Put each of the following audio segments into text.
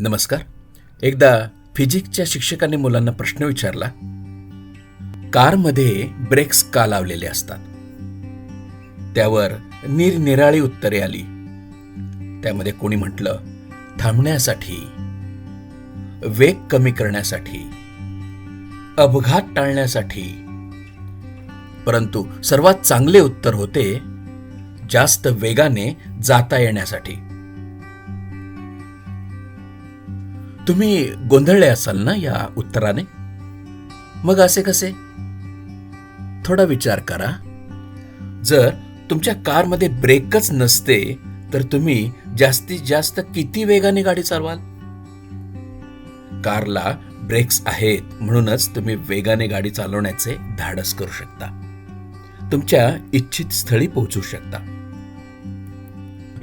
नमस्कार. एकदा फिजिक्सच्या शिक्षकांनी मुलांना प्रश्न विचारला कारमध्ये ब्रेक्स का लावलेले असतात? त्यावर निरनिराळी उत्तरे आली. त्यामध्ये कोणी म्हटलं थांबण्यासाठी वेग कमी करण्यासाठी अपघात टाळण्यासाठी. परंतु सर्वात चांगले उत्तर होते जास्त वेगाने जाता येण्यासाठी. तुम्ही गोंधळले असाल ना या उत्तराने? मग असे कसे? थोडा विचार करा. जर तुमच्या कारमध्ये ब्रेकच नसते तर तुम्ही जास्तीत जास्त किती वेगाने गाडी चालवाल? कारला ब्रेक्स आहेत म्हणूनच तुम्ही वेगाने गाडी चालवण्याचे धाडस करू शकता. तुमच्या इच्छित स्थळी पोहोचू शकता.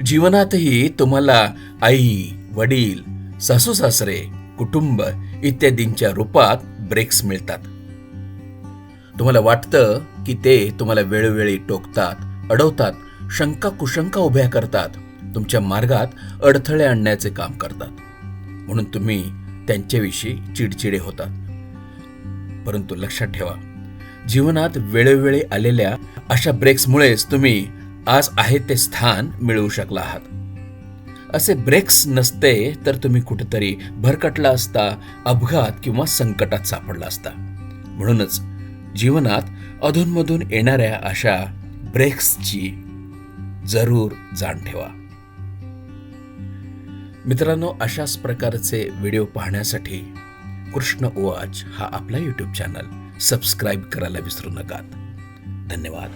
जीवनातही तुम्हाला आई वडील सासू सासरे कुटुंब इत्यादींच्या रूपात ब्रेक्स मिळतात. तुम्हाला वाटतं की ते तुम्हाला वेळोवेळी टोकतात अडवतात शंका कुशंका उभ्या करतात तुमच्या मार्गात अडथळे आणण्याचे काम करतात. म्हणून तुम्ही त्यांच्याविषयी चिडचिडे होतात. परंतु लक्षात ठेवा जीवनात वेळोवेळी आलेल्या अशा ब्रेक्समुळेच तुम्ही आज आहे ते स्थान मिळवू शकला आहात. असे ब्रेक्स नसते तर तुम्ही कुठेतरी भरकटला असता अपघात किंवा संकटात सापडला असता. म्हणूनच जीवनात अधूनमधून येणाऱ्या अशा ब्रेक्सची जरूर जाण ठेवा. मित्रांनो अशाच प्रकारचे व्हिडिओ पाहण्यासाठी कृष्ण ओवाच हा आपला यूट्यूब चॅनल सबस्क्राईब करायला विसरू नका धन्यवाद.